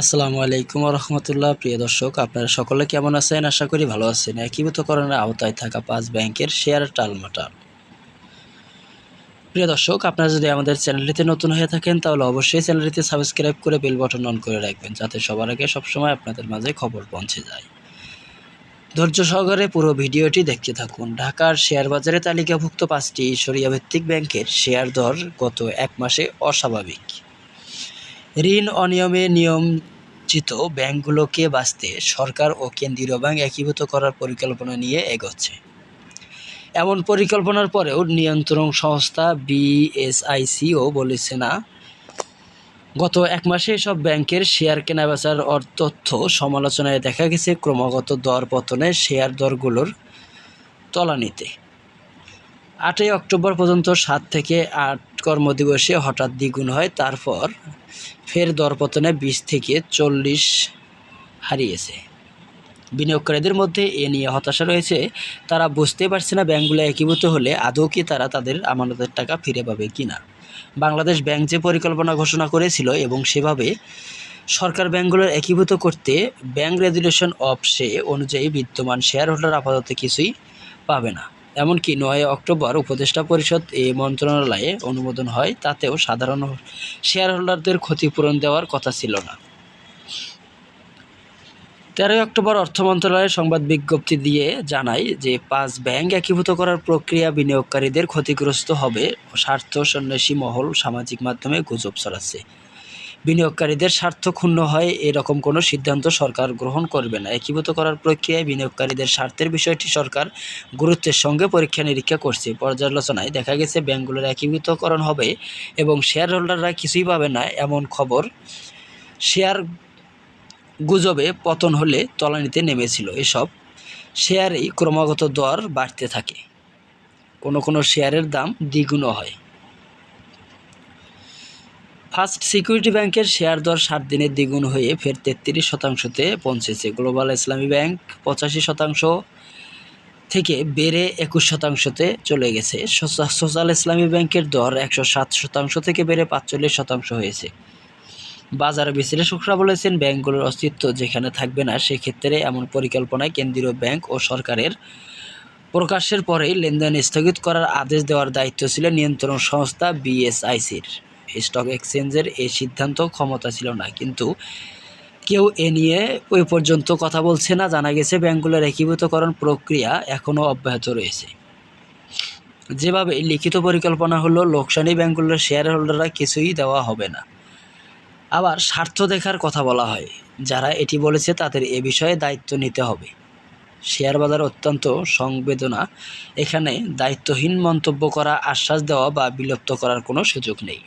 আসসালামু আলাইকুম রহমতুল্লাহ প্রিয় দর্শক, আপনারা সকলে কেমন আছেন? আশা করি ভালো আছেন। একীভূতকরণের আওতায় থাকা পাঁচ ব্যাংকের শেয়ার টালমাটাল প্রিয় দর্শক, আপনারা যদি আমাদের চ্যানেলটিতে নতুন হয়ে থাকেন, তাহলে অবশ্যই চ্যানেলটিতে সাবস্ক্রাইব করে বেল বাটন অন করে রাখবেন, যাতে সবার আগে সবসময় আপনাদের মাঝে খবর পৌঁছে যায়। ধৈর্য সহকারে পুরো ভিডিওটি দেখতে থাকুন। ঢাকার শেয়ার বাজারে তালিকাভুক্ত পাঁচটি সরিয়া ভিত্তিক ব্যাংকের শেয়ার দর গত এক মাসে অস্বাভাবিক। ঋণ অনিয়মে নিয়মচিত ব্যাংকগুলোকে বাঁচতে সরকার ও কেন্দ্রীয় ব্যাংক একীভূত করার পরিকল্পনা নিয়ে এগোচ্ছে। এমন পরিকল্পনার পরেও নিয়ন্ত্রণ সংস্থা বিএসআইসিও বলেছে না। গত এক মাসে সব ব্যাংকের শেয়ার কেনাবেচার তথ্য সমালোচনায় দেখা গেছে ক্রমাগত দর পতনে শেয়ার দরগুলোর তলানিতে। আটই অক্টোবর পর্যন্ত সাত থেকে আট কর্মদিবসে হঠাৎ দ্বিগুণ হয়। তারপর ফের দরপতনে বিশ থেকে চল্লিশ হারিয়েছে। বিনিয়োগকারীদের মধ্যে এ নিয়ে হতাশা রয়েছে। তারা বুঝতে পারছে না ব্যাংকগুলো একীভূত হলে আদৌ কি তারা তাদের আমানতের টাকা ফিরে পাবে কিনা বাংলাদেশ ব্যাংক যে পরিকল্পনা ঘোষণা করেছিল এবং সেভাবে সরকার ব্যাংকগুলোর একীভূত করতে ব্যাংক রেজুলেশন অফ সে অনুযায়ী বিদ্যমান শেয়ার হোল্ডার আপাতত কিছুই পাবে না। এমনকি নয় অক্টোবর উপদেষ্টা পরিষদ এই মন্ত্রণালয়ে অনুমোদন হয়, তাতেও সাধারণ শেয়ার হোল্ডারদের ক্ষতিপূরণ দেওয়ার কথা ছিল না। তেরোই অক্টোবর অর্থ মন্ত্রণালয়ের সংবাদ বিজ্ঞপ্তি দিয়ে জানায় যে পাঁচ ব্যাংক একীভূত করার প্রক্রিয়া বিনিয়োগকারীদের ক্ষতিগ্রস্ত হবে স্বার্থ সন্ন্যাসী মহল সামাজিক মাধ্যমে গুজব ছড়াচ্ছে। বিনিয়োগকারীদের স্বার্থ ক্ষুণ্ণ হয়, এরকম কোনো সিদ্ধান্ত সরকার গ্রহণ করবে না। একীভূত করার প্রক্রিয়ায় বিনিয়োগকারীদের স্বার্থের বিষয়টি সরকার গুরুত্বের সঙ্গে পরীক্ষা নিরীক্ষা করছে। পর্যালোচনায় দেখা গেছে ব্যাংকগুলোর একীভূতকরণ হবে এবং শেয়ার হোল্ডাররা কিছুই পাবে না এমন খবর শেয়ার গুজবে পতন হলে তলানিতে নেমেছিল। এসব শেয়ারেই ক্রমাগত দর বাড়তে থাকে। কোনো কোনো শেয়ারের দাম দ্বিগুণ হয়। ফার্স্ট সিকিউরিটি ব্যাংকের শেয়ার দর সাত দিনের দ্বিগুণ হয়ে ফের তেত্রিশ শতাংশতে পৌঁছেছে। গ্লোবাল ইসলামী ব্যাংক পঁচাশি শতাংশ থেকে বেড়ে একুশ শতাংশতে চলে গেছে। সোশ্যাল ইসলামী ব্যাংকের দর একশো সাত শতাংশ থেকে বেড়ে পাঁচচল্লিশ শতাংশ হয়েছে। বাজার বিশ্লেষকরা বলেছেন, ব্যাংকগুলোর অস্তিত্ব যেখানে থাকবে না, সেক্ষেত্রে এমন পরিকল্পনায় কেন্দ্রীয় ব্যাংক ও সরকারের প্রকাশের পরেই লেনদেন স্থগিত করার আদেশ দেওয়ার দায়িত্ব ছিল নিয়ন্ত্রণ সংস্থা বিএসআইসির। স্টক এক্সচেঞ্জের এই সিদ্ধান্ত ক্ষমতা ছিল না। কিন্তু কেউ এ নিয়ে ওই পর্যন্ত কথা বলছে না। জানা গেছে ব্যাংকগুলোর একীভূতকরণ প্রক্রিয়া এখনও অব্যাহত রয়েছে। যেভাবে লিখিত পরিকল্পনা হলো, লোকসানি ব্যাংকগুলোর শেয়ার হোল্ডাররা কিছুই দেওয়া হবে না। আবার স্বার্থ দেখার কথা বলা হয়। যারা এটি বলেছে তাদের এ বিষয়ে দায়িত্ব নিতে হবে। শেয়ার বাজার অত্যন্ত সংবেদনা। এখানে দায়িত্বহীন মন্তব্য করা, আশ্বাস দেওয়া বা বিলুপ্ত করার কোনো সুযোগ নেই।